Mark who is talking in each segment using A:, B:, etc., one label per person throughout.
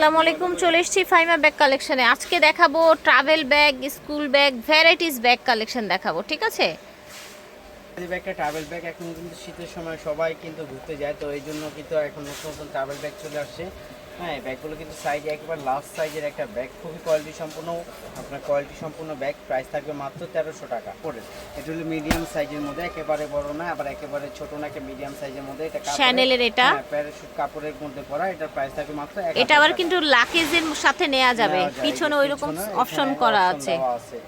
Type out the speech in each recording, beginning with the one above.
A: আসসালামু আলাইকুম, চলে এসেছি ফাইমা ব্যাগ কালেকশনে আজকে দেখাবো travel bag school bag varieties bag collection দেখাবো, ঠিক আছে?
B: ব্যাগটা ট্রাভেল ব্যাগ এখন কিন্তু শীতের সময় সবাই কিন্তু ঘুরতে যায়, তো এই জন্য কিন্তু এখন নতুন নতুন ট্রাভেল ব্যাগ চলে আসছে। হ্যাঁ এই ব্যাগগুলো কিন্তু সাইজ একেবারে লাস্ট সাইজের একটা ব্যাগ খুবই কোয়ালিটি সম্পূর্ণ আপনার কোয়ালিটি সম্পূর্ণ ব্যাগ প্রাইস থাকবে মাত্র তেরোশো টাকা পড়ে এটা হলো মিডিয়াম সাইজের মধ্যে একেবারে বড় না আবার একেবারে ছোট না একটা মিডিয়াম সাইজের মধ্যে এটা কাপড়ের-
A: এটা?
B: হ্যাঁ, প্যারাশুট কাপড়ের মধ্যে পরা এটার প্রাইস থাকবে মাত্র
A: এটা আবার কিন্তু লাকেজের সাথে নেওয়া যাবে। পিছনে ওই রকম অপশন করা আছে।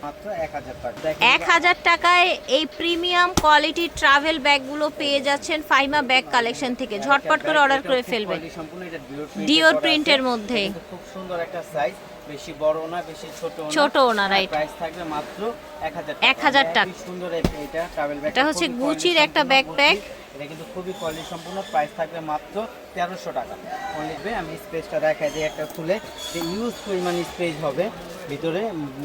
B: মাত্র এক হাজার টাকা।
A: এক হাজার টাকায় এই প্রিমিয়াম কোয়ালিটি ট্রাভেল ব্যাগগুলো পেয়ে যাচ্ছেন ফাইমা ব্যাগ কালেকশন থেকে। ঝটপট করে অর্ডার করে ফেলবেন।
B: সম্পূর্ণ
A: Dior মধ্যে।
B: খুব সুন্দর একটা সাইজ বেশি বড় না বেশি ছোট না।
A: ছোট না, রাইট
B: প্রাইস থাকবে মাত্র 1000
A: 1000 টাকা।
B: খুব সুন্দর এটা ট্রাভেল ব্যাগ
A: এটা হচ্ছে গুচির একটা ব্যাকপ্যাক
B: এটা কিন্তু খুবই কোয়ালিটি সম্পূর্ণ। প্রাইস থাকবে মাত্র 1300 টাকা। লিখবে আমি স্পেসটা দেখাই দিই একটা খুলে। যে ইউজ পরিমাণ স্পেস হবে। ভিতরে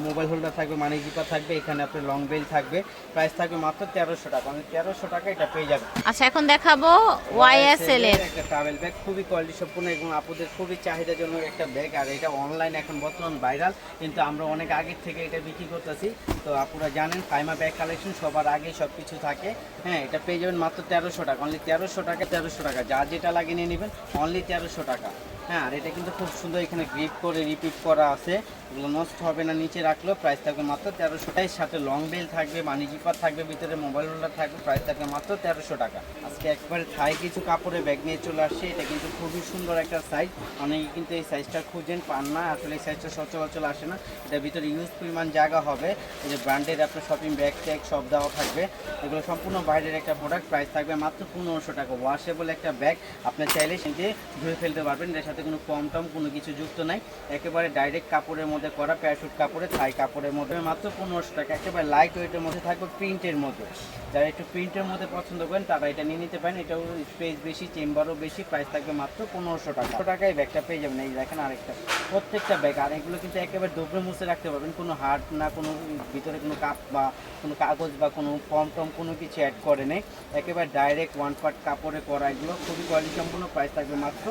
B: মোবাইল হোল্ডার থাকবে মানি জিপার থাকবে এখানে আপনার লং বেল থাকবে প্রাইস থাকবে মাত্র তেরোশো টাকা মানে তেরোশো টাকা এটা পেয়ে যাবে
A: আচ্ছা এখন দেখাবো ওয়াইএসএল এর।
B: একটা ট্রাভেল ব্যাগ খুবই কোয়ালিটি সম্পূর্ণ এবং আপুদের খুবই চাহিদাজনক একটা ব্যাগ আর এটা অনলাইন এখন বর্তমান ভাইরাল কিন্তু আমরা অনেক আগের থেকে এটা বিক্রি করতেছি। তো আপনারা জানেন ফাইমা ব্যাগ কালেকশন সবার আগে সব কিছু থাকে। হ্যাঁ এটা পেয়ে যাবেন মাত্র তেরোশো টাকা অনলি তেরোশো টাকা তেরোশো টাকা যা যেটা লাগিয়ে নিয়ে নেবেন অনলি তেরোশো টাকা। হ্যাঁ আর এটা কিন্তু খুব সুন্দর এখানে গ্রিপ করে রিপিট করা আছে। এগুলো নষ্ট হবে না, নিচে রাখলেও প্রাইস থাকবে মাত্র তেরোশো টাকার সাথে লং বেল থাকবে মানি জিপার থাকবে, ভিতরে মোবাইল হোল্ডার থাকবে প্রাইস থাকবে মাত্র তেরোশো টাকা আজকে একবারে থাই কিছু কাপড়ে ব্যাগ নিয়ে চলে আসছে। এটা কিন্তু খুবই সুন্দর একটা সাইজ অনেকে কিন্তু এই সাইজটা খুঁজেন, পান না, আসলে এই সাইজটা সচরাচর আসে না। এটার ভিতরে ইউজ পরিমাণ জায়গা হবে। এই যে ব্র্যান্ডের আপনার শপিং ব্যাগ ট্যাগ সব দেওয়া থাকবে। এগুলো সম্পূর্ণ বাইরের একটা প্রোডাক্ট প্রাইস থাকবে মাত্র পনেরোশো টাকা ওয়াশেবল একটা ব্যাগ আপনার চাইলে সেটি ধুয়ে ফেলতে পারবেন। এর সাথে কোনো কম টম, কোনো কিছু যুক্ত নাই। একেবারে ডাইরেক্ট কাপড়ের মধ্যে করা প্যারাশুট কাপড়ে থাই কাপড়ের মধ্যে। মাত্র পনেরোশো টাকা, একেবারে লাইট ওয়েটের মধ্যে থাকবে প্রিন্টের মধ্যে। যারা একটু প্রিন্টের মধ্যে পছন্দ করেন, তারা এটা নিয়ে নিতে পারেন। এটাও স্পেস বেশি চেম্বারও বেশি প্রাইস থাকবে মাত্র পনেরোশো টাকা। টাকায় ব্যাগটা পেয়ে যাবেন। এই দেখেন আরেকটা, প্রত্যেকটা ব্যাগ আর এগুলো কিন্তু একেবারে দুপুরে মুছে রাখতে পারবেন। কোনো হার্ট না, কোনো ভিতরে কোনো কাপ বা কোনো কাগজ বা কোনো ফর্ম টম কোনো কিছু অ্যাড করে নেই। একেবারে ডাইরেক্ট ওয়ান পার্ট কাপড়ে করা এগুলো। খুবই কোয়ালিটি সম্পূর্ণ প্রাইস থাকবে মাত্র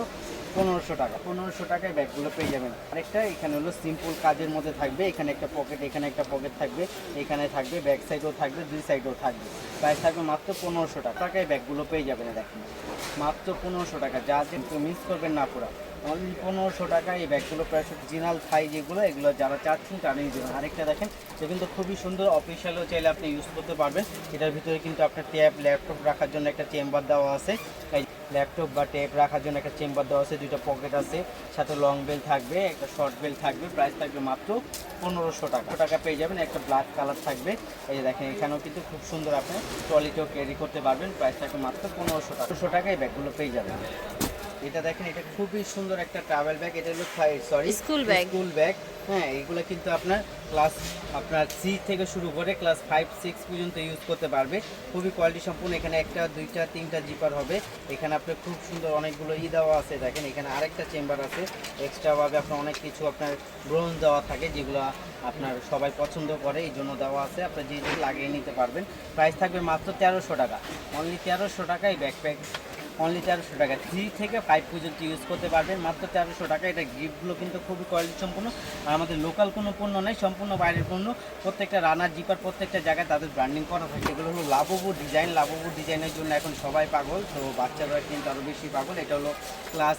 B: পনেরোশো টাকা। পনেরোশো টাকায় ব্যাগগুলো পেয়ে যাবেন। আরেকটা, এখানে হলো সিম্পল কাজের মধ্যে থাকবে। এখানে একটা পকেট এখানে একটা পকেট থাকবে। এখানে থাকবে ব্যাক সাইডও থাকবে, দুই সাইডও থাকবে। প্রাইস থাকবে মাত্র পনেরোশো টাকা। টাকায় ব্যাগগুলো পেয়ে যাবেন দেখেন। মাত্র পনেরোশো টাকা। যা কিন্তু মিস করবেন না পুরো। অনলি পনেরোশো টাকা এই ব্যাগগুলো প্রায় অরিজিনাল থাই যেগুলো, এগুলো যারা চাচ্ছেন তারা নিয়ে দেবেন আরেকটা দেখেন, এটা কিন্তু খুবই সুন্দর। অফিসিয়ালও চাইলে আপনি ইউজ করতে পারবেন। এটার ভিতরে কিন্তু আপনার ট্যাব ল্যাপটপ রাখার জন্য একটা চেম্বার দেওয়া আছে। এই ল্যাপটপ বা ট্যাব রাখার জন্য একটা চেম্বার দেওয়া আছে, দুইটা পকেট আছে, সাথে লং বেল থাকবে, একটা শর্ট বেল থাকবে প্রাইস থাকবে মাত্র পনেরোশো টাকা। টাকা পেয়ে যাবেন? একটা ব্ল্যাক কালার থাকবে। এই দেখেন, এখানেও কিন্তু খুব সুন্দর আপনি ট্রলিতেও ক্যারি করতে পারবেন প্রাইস থাকবে মাত্র পনেরোশো টাকা। দুশো টাকায় ব্যাগগুলো পেয়ে যাবেন। এটা দেখেন এটা খুবই সুন্দর একটা ট্রাভেল ব্যাগ এটা হলো sorry
A: school bag
B: school bag হ্যাঁ এগুলো কিন্তু আপনার ক্লাস আপনার সি থেকে শুরু করে ক্লাস ফাইভ সিক্স পর্যন্ত ইউজ করতে পারবে। খুবই কোয়ালিটি সম্পূর্ণ এখানে একটা দুইটা তিনটা জিপার হবে। এখানে আপনার খুব সুন্দর অনেকগুলো ই দেওয়া আছে দেখেন এখানে আরেকটা চেম্বার আছে। এক্সট্রাভাবে আপনার অনেক কিছু আপনার ব্রোঞ্জ দেওয়া থাকে যেগুলো আপনার সবাই পছন্দ করে এই জন্য দেওয়া আছে। আপনার যে লাগিয়ে নিতে পারবেন। প্রাইস থাকবে মাত্র তেরোশো টাকা। অনলি তেরোশো টাকায় ব্যাকপ্যাক অনলি তেরোশো টাকা। থ্রি থেকে ফাইভ পর্যন্ত ইউজ করতে পারবেন। মাত্র তেরোশো টাকা। এটা গিফটগুলো কিন্তু খুবই কোয়ালিটি সম্পূর্ণ। আর আমাদের লোকাল কোনো পণ্য নেই, সম্পূর্ণ বাইরের পণ্য। প্রত্যেকটা রানার জিপার প্রত্যেকটা জায়গায় তাদের ব্র্যান্ডিং করা থাকে। এগুলো হলো লাভবু ডিজাইন লাভবু ডিজাইনের জন্য এখন সবাই পাগল, তো বাচ্চারা কিন্তু আরও বেশি পাগল। এটা হলো ক্লাস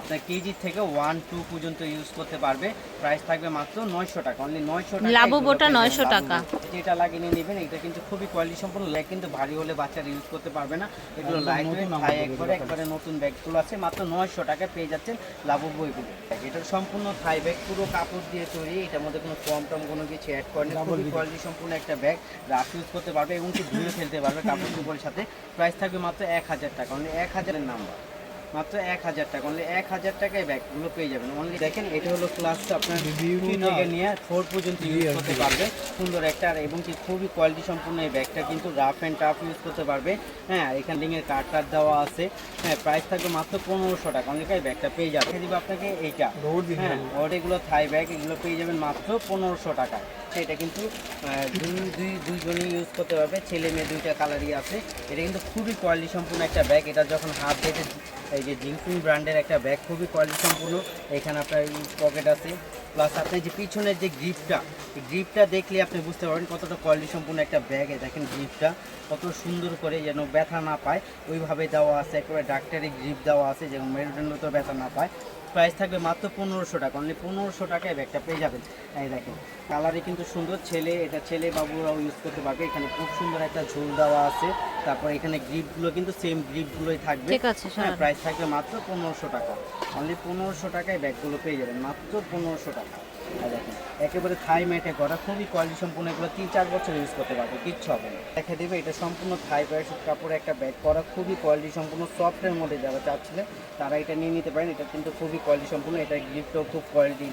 B: আপনার কেজি থেকে ওয়ান টু পর্যন্ত ইউজ করতে পারবে। প্রাইস থাকবে মাত্র নয়শো টাকা অনলি নয়শো টাকা
A: লাবুবোটা 900 টাকা।
B: যেটা লাগিয়ে নিয়ে নেবেন এটা কিন্তু খুবই কোয়ালিটি সম্পূর্ণ লেগ কিন্তু ভারী হলে বাচ্চারা ইউজ করতে পারবে না। এগুলো লাইট একবারে একবারে নতুন ব্যাগগুলো আছে মাত্র নয়শো টাকা পেয়ে যাচ্ছেন লাভ বইগুলো এটা সম্পূর্ণ থাই ব্যাগ পুরো কাপড় দিয়ে তৈরি এটার মধ্যে কোনো ফর্ম টম কোনো কিছু অ্যাড করেনি খুবই কোয়ালিটি সম্পূর্ণ একটা ব্যাগ রাফ ইউজ করতে পারবে এবং কি ধুয়ে ফেলতে পারবে কাপড় চোপড়ের সাথে। প্রাইস থাকবে মাত্র এক হাজার টাকা অনলি এক হাজারের নাম্বার মাত্র এক হাজার টাকা। অনলি এক হাজার টাকায় ব্যাগগুলো পেয়ে যাবেন। অনলি দেখেন এটা হলো ক্লাসটা আপনার থেকে নিয়ে ফোর পর্যন্ত ইউজ করতে পারবে। সুন্দর একটা আর এবং কি খুবই কোয়ালিটি সম্পূর্ণ এই ব্যাগটা কিন্তু রাফ অ্যান্ড টাফ ইউজ করতে পারবে। হ্যাঁ এখানে লিঙ্কের কার্ড টার্ড দেওয়া আছে। হ্যাঁ প্রাইস থাকবে মাত্র পনেরোশো টাকা। এই ব্যাগটা পেয়ে যাবে দিব আপনাকে এইটা। হ্যাঁ ওর এগুলো থাই ব্যাগ এগুলো পেয়ে যাবেন মাত্র পনেরোশো টাকায় এটা কিন্তু দুই দুই দুইজনই ইউজ করতে পারবে। ছেলে মেয়ে দুইটা কালারই আছে। এটা কিন্তু খুবই কোয়ালিটি সম্পূর্ণ একটা ব্যাগ এটা যখন হাত বেঁধে এই যে জিংসিং ব্র্যান্ডের একটা ব্যাগ খুবই কোয়ালিটি সম্পূর্ণ। এখানে আপনার পকেট আছে। প্লাস আপনি যে পিছনের যে গ্রিপটা গ্রিপটা দেখলে আপনি বুঝতে পারবেন কতটা কোয়ালিটি সম্পূর্ণ একটা ব্যাগে দেখেন গ্রিপটা কত সুন্দর করে যেন ব্যথা না পায়। ওইভাবে দেওয়া আছে, একেবারে ডাক্তারি গ্রিপ দেওয়া আছে, যেন মেরুদণ্ড তো ব্যথা না পায়। প্রাইস থাকবে মাত্র পনেরোশো টাকা। অনলি পনেরোশো টাকায় ব্যাগটা পেয়ে যাবেন। এই দেখেন কালারে কিন্তু সুন্দর। ছেলে এটা ছেলে বাবুরাও ইউজ করতে পারবে। এখানে খুব সুন্দর একটা ঝোল দেওয়া আছে। তারপর এখানে গ্রিপগুলো কিন্তু সেম গ্রিপগুলোই থাকবে।
A: ঠিক আছে,
B: হ্যাঁ প্রাইস থাকবে মাত্র পনেরোশো টাকা। অনলি পনেরোশো টাকায় ব্যাগগুলো পেয়ে যাবেন। মাত্র পনেরোশো টাকা। দেখেন। একেবারে থাই ম্যাটে করা খুবই কোয়ালিটি সম্পূর্ণ এগুলো তিন চার বছর ইউজ করতে পারবে কিচ্ছু হবে না। দেখে দেবে এটা সম্পূর্ণ থাই প্যারাশুট কাপড়ে একটা ব্যাগ করা খুবই কোয়ালিটি সম্পূর্ণ সফটের মধ্যে যারা চাচ্ছিলেন তারা এটা নিয়ে নিতে পারেন এটা কিন্তু খুবই কোয়ালিটি সম্পূর্ণ এটা গিফটও খুব কোয়ালিটি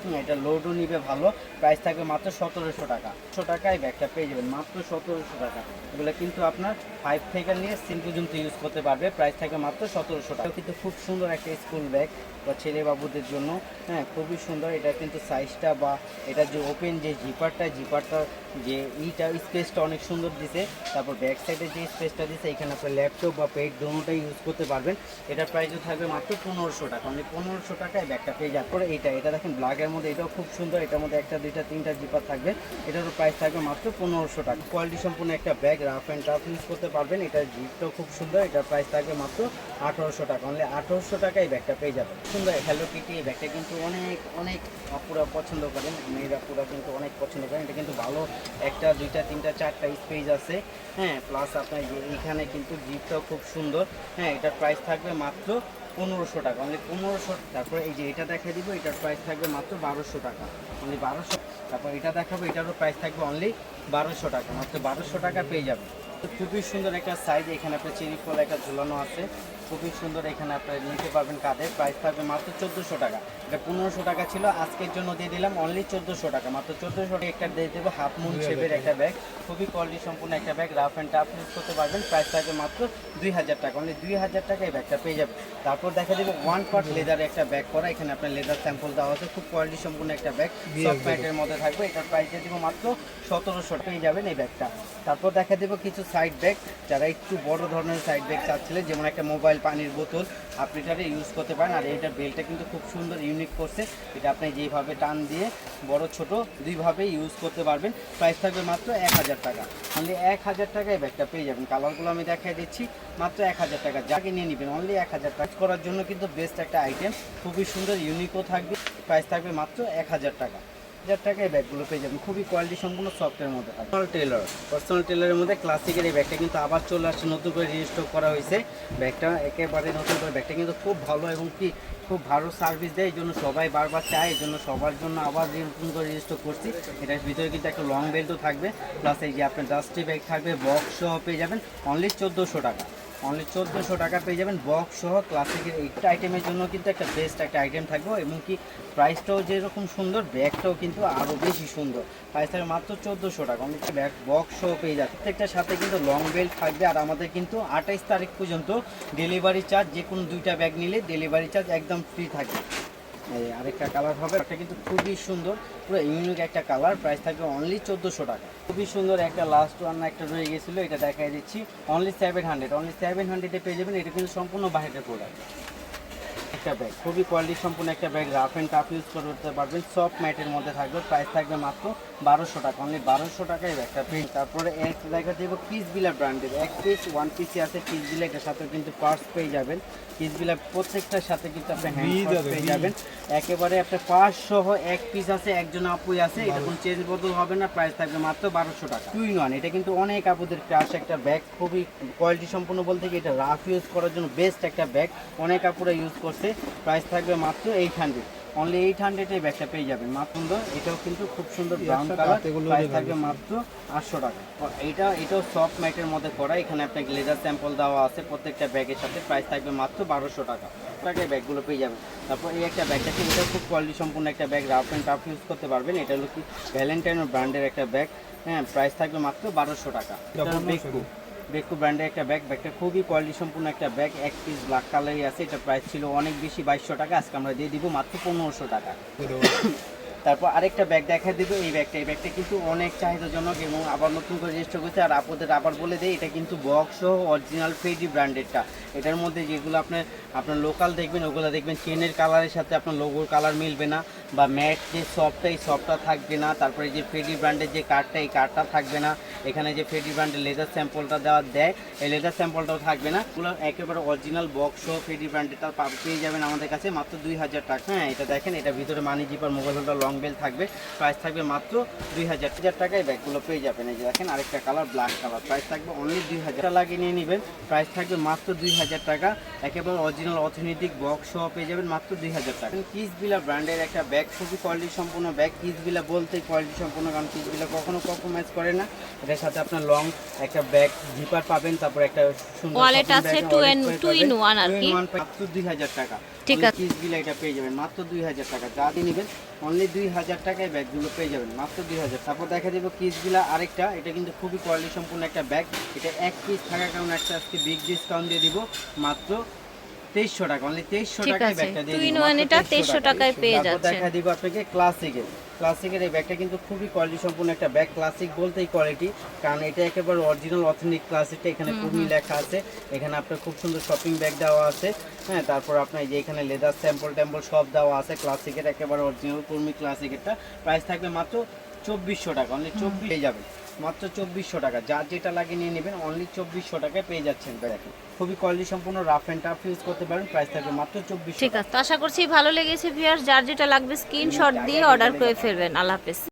B: হুম, এটা লোডও নিবে ভালো প্রাইস থাকবে মাত্র সতেরোশো টাকা। একশো টাকায় ব্যাগটা পেয়ে যাবেন মাত্র সতেরোশো টাকা। এগুলো কিন্তু আপনার ফাইভ থেকে নিয়ে সিন পর্যন্ত ইউজ করতে পারবে প্রাইস থাকবে মাত্র সতেরোশো টাকা। কিন্তু খুব সুন্দর একটা স্কুল ব্যাগ বা ছেলে বাবুদের জন্য হ্যাঁ খুবই সুন্দর এটা কিন্তু সাইজটা বা এটা যে ওপেন যে জিপারটা জিপারটা যে ইটা স্পেসটা অনেক সুন্দর দিছে। তারপর ব্যাক সাইডে যে স্পেসটা দিছে, এখানে আপনার ল্যাপটপ বা পেট দোনোটাই ইউজ করতে পারবেন। এটার প্রাইসও থাকবে মাত্র পনেরোশো টাকা। মানে পনেরোশো টাকায় ব্যাগটা পেয়ে যাবে পরে এটা এটা দেখেন ব্ল্যাকের মধ্যে, এটাও খুব সুন্দর। এটার মধ্যে একটা, দুইটা, তিনটা জিপার থাকবে। এটারও প্রাইস থাকবে মাত্র পনেরোশো টাকা। কোয়ালিটি সম্পূর্ণ একটা bag rough and tough use করতে পারবেন। এটার জিপটাও খুব সুন্দর। এটার প্রাইস থাকবে মাত্র আঠারোশো টাকা। অনলি আঠারোশো টাকায় ব্যাগটা পেয়ে যাবেন। সুন্দর হ্যালো কিটি এই ব্যাগটা কিন্তু অনেক অনেক আপুরা পছন্দ করেন। মেয়েরা পুরা কিন্তু অনেক পছন্দ করেন। এটা কিন্তু ভালো একটা দুইটা, তিনটা, চারটা স্পেস আছে। হ্যাঁ প্লাস আপনার এখানে কিন্তু জিপটাও খুব সুন্দর। হ্যাঁ এটার প্রাইস থাকবে মাত্র পনেরোশো টাকা। অনলি পনেরোশো, তারপরে এই যে এটা দেখা দিব, এটার প্রাইস থাকবে মাত্র বারোশো টাকা। মানে বারোশো, তারপর এটা দেখাবো, এটারও প্রাইস থাকবে অনলি বারোশো টাকা মাত্র বারোশো টাকা পেয়ে যাবে খুবই সুন্দর একটা সাইজ এখানে আপনার চেরি ফল একটা ঝুলানো আছে। খুবই সুন্দর এখানে আপনার নিতে পারবেন কাঁধে প্রাইস থাকবে মাত্র চোদ্দোশো টাকা। এটা পনেরোশো টাকা ছিল আজকের জন্য দিয়ে দিলাম অনলি চোদ্দোশো টাকা। মাত্র চোদ্দোশো টাকা একটা দিয়ে দেবো হাফ মুন শেপের একটা ব্যাগ খুবই কোয়ালিটি সম্পূর্ণ একটা bag rough and tough use করতে পারবেন প্রাইস থাকবে মাত্র দুই হাজার টাকা। অনলি দুই হাজার টাকা এই ব্যাগটা পেয়ে যাবে তারপর দেখা দেবো ওয়ান পার্ট লেদার একটা ব্যাগ করা এখানে আপনার লেদার স্যাম্পল দেওয়া আছে। খুব কোয়ালিটি সম্পূর্ণ একটা ব্যাগ সব প্যাকের মধ্যে থাকবে। এটার প্রাইস দিয়ে দেবো মাত্র সতেরোশো পেয়ে যাবেন এই ব্যাগটা। তারপর দেখা দেবো কিছু সাইড ব্যাগ যারা একটু বড় ধরনের সাইড ব্যাগ চাচ্ছিলেন, যেমন একটা মোবাইল পানির বোতল, আপনি এটা ইউজ করতে পারেন। আর এইটার বেলটা কিন্তু খুব সুন্দর ইউনিক করছে। এটা আপনি যেভাবে টান দিয়ে বড়, ছোট দুইভাবে ইউজ করতে পারবেন। প্রাইস থাকবে মাত্র এক হাজার টাকা। অনলি এক হাজার টাকায় ব্যাগটা পেয়ে যাবেন। কালারগুলো আমি দেখাই দিচ্ছি। মাত্র এক হাজার টাকা। যাকে নিয়ে নেবেন অনলি এক হাজার টাকা। করার জন্য কিন্তু বেস্ট একটা আইটেম খুবই সুন্দর ইউনিকও থাকবে। প্রাইস থাকবে মাত্র এক হাজার টাকা। হাজার টাকায় ব্যাগগুলো পেয়ে যাবেন। খুবই কোয়ালিটি সম্পূর্ণ সফটের মধ্যে পার্সোনাল টেলার পার্সোনাল টেলারের মধ্যে ক্লাসিকের এই ব্যাগটা কিন্তু আবার চলে আসছে, নতুন করে রিস্টক করা হয়েছে। ব্যাগটা একেবারে নতুন করে, ব্যাগটা কিন্তু খুব ভালো এবং কি খুব ভালো সার্ভিস দেয়, এই জন্য সবাই বারবার চায়, এই জন্য সবার জন্য আবার নতুন করে রিস্টক করছি। এটার ভিতরে কিন্তু একটা লং বেল্টও থাকবে প্লাস এই যে আপনার ডাস্টি ব্যাগ থাকবে বক্স পেয়ে যাবেন অনলি চোদ্দোশো টাকা। অনলি চোদ্দোশো টাকা পেয়ে যাবেন বক্স সহ ক্লাসিকের একটা আইটেমের জন্য কিন্তু একটা বেস্ট একটা আইটেম থাকবে এবং কি প্রাইসটাও যেরকম সুন্দর ব্যাগটাও কিন্তু আরও বেশি সুন্দর। প্রাইস থাকবে মাত্র চোদ্দোশো টাকা। অনেক ব্যাগ বক্স সহ পেয়ে যাবে প্রত্যেকটার সাথে কিন্তু লং বেল্ট থাকবে আর আমাদের কিন্তু আঠাইশ তারিখ পর্যন্ত ডেলিভারি চার্জ যে কোনো দুইটা ব্যাগ নিলে ডেলিভারি চার্জ একদম ফ্রি থাকবে। আরেকটা কালার হবে, এটা কিন্তু খুবই সুন্দর, পুরো ইউনিক একটা কালার প্রাইস থাকবে অনলি চোদ্দোশো টাকা। খুবই সুন্দর একটা লাস্ট ওয়ান একটা রয়ে গেছিল, এটা দেখাই দিচ্ছি only seven hundred only seven হান্ড্রেডে পেয়ে যাবেন, এটা কিন্তু সম্পূর্ণ বাইরের প্রোডাক্ট একটা ব্যাগ খুবই কোয়ালিটি সম্পূর্ণ একটা bag rough and tough use করতে পারবেন সফট ম্যাটের মধ্যে থাকবে প্রাইস থাকবে মাত্র বারোশো টাকা অনলি বারোশো টাকায় ব্যাগটা পেয়ে তারপরে এক দেখা দেবো পিস বিলা ব্র্যান্ডের এক পিস ওয়ান পিসি আছে পিস বিলা এটার সাথে কিন্তু পার্স পেয়ে যাবেন। পিস বিলা প্রত্যেকটার সাথে কিন্তু আপনি হ্যান্ড পেয়ে যাবেন। একেবারে আপনার পার্স সহ এক পিস আছে একজন আপুই আছে এটা কোনো চেঞ্জ বদল হবে না প্রাইস থাকবে মাত্র বারোশো টাকা। টুই ওয়ান এটা কিন্তু অনেক আপুদের ক্রাশ একটা ব্যাগ খুবই কোয়ালিটি সম্পূর্ণ বলতে কি এটা রাফ ইউজ করার জন্য বেস্ট একটা ব্যাগ অনেক আপুরা ইউজ করছে। প্রাইস থাকবে মাত্র এইট হান্ড্রেড অনলি এইট হান্ড্রেডে ব্যাগটা পেয়ে যাবেন। মাত্র সুন্দর এটাও কিন্তু খুব সুন্দর ব্রাউন কালার প্রাইস থাকবে মাত্র আটশো টাকা। এটা এটাও সফট ম্যাটের মধ্যে করা। এখানে আপনাকে লেজার স্যাম্পল দেওয়া আছে। প্রত্যেকটা ব্যাগের সাথে প্রাইস থাকবে মাত্র বারোশো টাকা। টাকায় ব্যাগগুলো পেয়ে যাবেন। তারপর এই একটা ব্যাগ আছে এটাও খুব কোয়ালিটি সম্পূর্ণ একটা bag. Rough and tough use করতে পারবেন। এটা হলো কি ভ্যালেন্টাইনের ব্র্যান্ডের একটা ব্যাগ। হ্যাঁ প্রাইস থাকবে মাত্র বারোশো টাকা। এটা বেকু ব্র্যান্ডের একটা ব্যাগ ব্যাগটা খুবই কোয়ালিটি সম্পূর্ণ একটা ব্যাগ এক পিস ব্ল্যাক কালারই আছে, এটা প্রাইস ছিল অনেক বেশি, বাইশশো টাকা, আজকে আমরা দিয়ে দিব মাত্র পনেরোশো টাকা। তারপর আরেকটা ব্যাগ দেখা দেবো, এই ব্যাগটা এই ব্যাগটা কিন্তু অনেক চাহিদাজনক এবং আবার নতুন করে রেজিস্টার করছে, আর আপনাদের আবার বলে দেয় এটা কিন্তু বক্স সহ অরিজিনাল ফেডি ব্র্যান্ডেডটা এটার মধ্যে যেগুলো আপনার আপনার লোকাল দেখবেন, ওগুলো দেখবেন চেনের কালারের সাথে আপনার লোগোর কালার মিলবে না। বা ম্যাট যে সফটটা এই সফটটা থাকবে না। তারপরে যে ফেডি ব্র্যান্ডের যে কার্ডটা এই কার্ডটা থাকবে না। এখানে যে ফেডি ব্র্যান্ডের লেদার স্যাম্পলটা দেওয়া দেয় এই লেদার স্যাম্পলটাও থাকবে না। পুরো একেবারে অরিজিনাল বক্স ফেডি ব্র্যান্ডেরটা পেয়ে যাবেন আমাদের কাছে মাত্র দুই হাজার টাকা। হ্যাঁ এটা দেখেন, এটা ভিতরে money zipper mobile holder long belt থাকবে। প্রাইস থাকবে মাত্র দুই হাজার। হাজার টাকায় ব্যাগগুলো পেয়ে যাবেন। এই যে দেখেন, আরেকটা কালার ব্ল্যাক কালার প্রাইস থাকবে অনলি দুই হাজার। লাগিয়ে নিয়ে নেবেন। প্রাইস থাকবে মাত্র দুই হাজার টাকা। একেবারে অরিজিনাল অথেন্টিক বক্স পেয়ে যাবেন মাত্র দুই হাজার টাকা। কিস বিলা ব্র্যান্ডের একটা ব্যাগ খুবই কোয়ালিটি সম্পূর্ণ ব্যাগ কিস বিলা বলতে কোয়ালিটি সম্পূর্ণ কারণ কিস বিলা কখনো কম্প্রোমাইজ করে না এটার সাথে আপনার লং একটা ব্যাগ জিপার পাবেন তারপর একটা সুন্দর shopping
A: আছে,
B: bag,
A: two
B: wallet
A: and-
B: করে
A: two in
B: পাবেন।
A: one আর কি।
B: মাত্র দুই হাজার টাকা
A: ঠিক আছে।
B: কিস বিলা এটা পেয়ে যাবেন মাত্র দুই হাজার টাকা যা দিয়ে নেবেন অনলি দুই হাজার টাকায় ব্যাগগুলো পেয়ে যাবেন মাত্র দুই হাজার তারপর দেখা যাবে কিসগুলা আরেকটা এটা কিন্তু খুবই কোয়ালিটি সম্পূর্ণ একটা ব্যাগ এটা এক পিস থাকার কারণে একটা আজকে বিগ ডিসকাউন্ট দিয়ে দিব মাত্র তেইশশো টাকা অনলি তেইশশো
A: ঠিক
B: টাকায় ব্যাগটা দিয়ে
A: in
B: দিব
A: এটা
B: 2300
A: 2300 টাকায় পেয়ে যাচ্ছেন।
B: দেখা দিব আপনাকে ক্লাসিকের ক্লাসিকের এই ব্যাগটা কিন্তু খুবই কোয়ালিটি সম্পূর্ণ একটা ব্যাগ ক্লাসিক বলতেই কোয়ালিটি কারণ এটা একেবারে অরিজিনাল অথেন্টিক ক্লাসিকটা এখানে কুর্মি লেখা আছে। এখানে আপনার খুব সুন্দর শপিং ব্যাগ দেওয়া আছে। হ্যাঁ তারপর আপনার যে এখানে লেদার স্যাম্পল ট্যাম্পল সব দেওয়া আছে ক্লাসিকের একেবারে অরিজিনাল কুর্মি ক্লাসিকেরটা প্রাইস থাকবে মাত্র চব্বিশশো টাকা অনলি চব্বিশ পেয়ে যাবেন। মাত্র চব্বিশশো টাকা। যা যেটা লাগিয়ে নিয়ে নেবেন অনলি চব্বিশশো টাকায় পেয়ে যাচ্ছেন দেখেন খুবই কোয়ালিটি সম্পূর্ণ রাফ অ্যান্ড টাফ ইউজ করতে পারেন। প্রাইস থাকবে মাত্র চব্বিশ
A: ঠিক আছে আশা করছি ভালো লেগেছে ভিউয়ার্স যার যেটা লাগবে স্ক্রিনশট দিয়ে অর্ডার করে ফেলবেন। আল্লাহ হাফেজ।